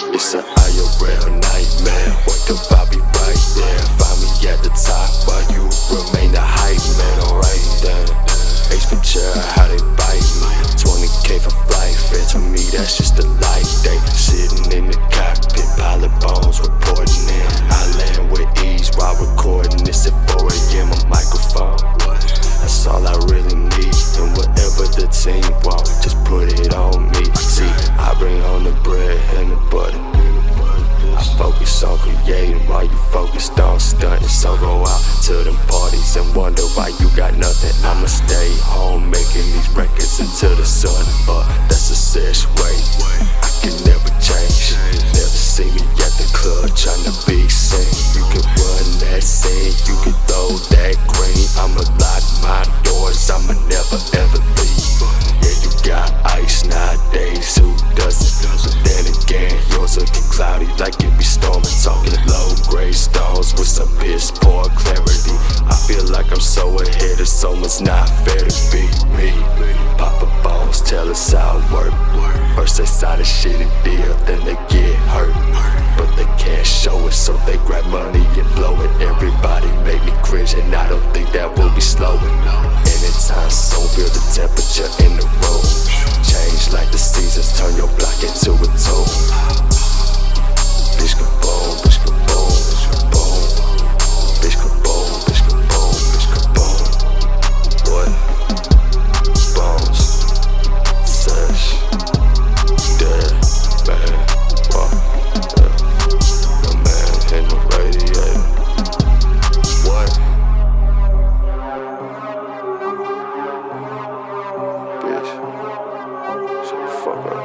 It's an IRL nightmare. Wake up, I'll be right there. Find me at the top while you remain the hype man. Alright then. Ace for chair, how they bite me. 20k for flight fair To me, that's just a light They Sitting in the cockpit, pilot bones with focused on stunting. So go out to them parties and wonder why you got nothing. I'ma stay home making these records until the sun, but that's a serious way. I can never change. Never see me at the club tryna be seen. You can run that scene, you can throw that green. I'ma lock my doors, I'ma never ever leave. Yeah, you got ice nowadays, who doesn't? But then again, yours looking cloudy like it be storming. Talking piss poor clarity. I feel like I'm so ahead of so much not fair to be me. Papa balls tell us how it work. First they sign a shitty deal, then they get hurt. But they can't show it, so they grab money and blow it. Everybody make me cringe, and I don't think that will be slowing. Anytime soon, feel the temperature in the room. fucker.